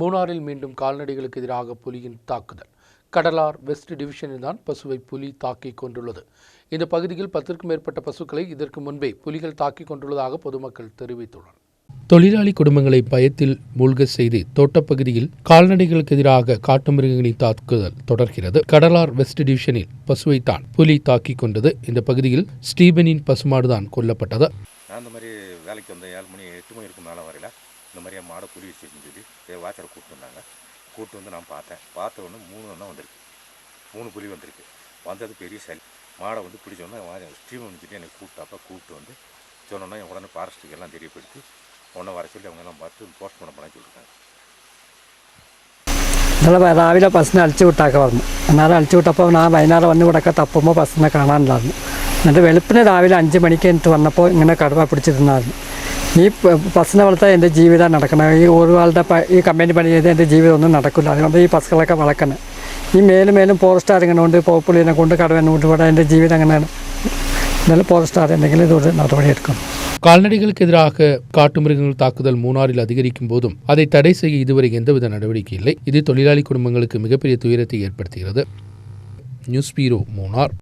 மூணாறில் மீண்டும் கால்நடைகளுக்கு எதிராக புலியின் தாக்குதல். கடலார் வெஸ்ட் டிவிஷனில் தான் பசுவை புலி தாக்கிக் கொண்டுள்ளது. இந்த பகுதியில் பத்திற்கும் மேற்பட்ட பசுக்களை இதற்கு முன்பே புலிகள் தாக்கிக் கொண்டுள்ளதாக பொதுமக்கள் தெரிவித்துள்ளனர். தொழிலாளி குடும்பங்களை பயத்தில் மூழ்க செய்து தோட்டப்பகுதியில் கால்நடைகளுக்கு எதிராக காட்டுமிருகங்களின் தாக்குதல் தொடர்கிறது. கடலார் வெஸ்ட் டிவிஷனில் பசுவைத்தான் புலி தாக்கிக் கொண்டது. இந்த பகுதியில் ஸ்டீபனின் பசுமாடுதான் கொல்லப்பட்டது. நான் இந்த மாதிரி வேலைக்கு வந்தேன் ஏழு மணி எட்டு மணி இருக்கும் மேலே வரையில இந்த மாதிரி என் மாடை புலி வச்சுருந்துச்சு சொல்லி என் வாச்சரை கூப்பிட்டு வந்தாங்க கூப்பிட்டு வந்து நான் பார்த்தேன் பார்த்த உடனே மூணு தான் வந்திருக்கு மூணு புலி வந்திருக்கு வந்தது பெரிய சளி மாடை வந்து பிடிச்சோன்னா ஸ்டீம் வந்துட்டு என்னை கூப்பிட்டாப்ப கூப்பிட்டு வந்து சொன்னோன்னா என் உடனே ஃபாரஸ்ட்டுக்கு எல்லாம் தெரியப்படுத்தி உடனே வர சொல்லி அவங்க எல்லாம் பார்த்து போஸ்ட் பண்ண போனால் சொல்லியிருக்காங்க ഇന്നലെ രാവിലെ ബസ്സിനെ അഴിച്ചു വിട്ടാക്ക പറഞ്ഞു അന്നേരം അഴിച്ചു വിട്ടപ്പോൾ ഞാൻ വൈകുന്നേരം വന്ന് ഇവിടെയൊക്കെ തപ്പുമ്പോൾ ബസ്സിനെ കാണാനുണ്ടായിരുന്നു എന്നിട്ട് വെളുപ്പിന് രാവിലെ അഞ്ച് മണിക്ക് എനിക്ക് വന്നപ്പോൾ ഇങ്ങനെ കടുവ പിടിച്ചിരുന്നായിരുന്നു ഈ പ- ബസ്സിനെ വളർത്താൻ എൻ്റെ ജീവിതം നടക്കണം ഈ ഒരുപാളുടെ പ- ഈ കമ്പനി പണി ചെയ്ത് എൻ്റെ ജീവിതം ഒന്നും നടക്കില്ല അതുകൊണ്ട് ഈ ബസ്സുകളൊക്കെ വളക്കണം ഈ മേലും മേലും ഫോറസ്റ്റുകാർ ഇങ്ങനെ കൊണ്ട് പോപ്പുള്ളിനെ കൊണ്ട് കടുവനെ കൊണ്ട് ഇവിടെ എൻ്റെ ജീവിതം അങ്ങനെയാണ് എന്നാലും ഫോറസ്റ്റുകാർ എന്തെങ്കിലും ഇതോട് നടപടിയെടുക്കണം கால்நடைகளுக்கு எதிராக காட்டுமிருகங்கள் தாக்குதல் மூணாறில் அதிகரிக்கும் போதும் அதை தடை செய்ய இதுவரை எந்தவித நடவடிக்கை இல்லை இது தொழிலாளி குடும்பங்களுக்கு மிகப்பெரிய துயரத்தை ஏற்படுத்துகிறது நியூஸ் பீரோ மூணார்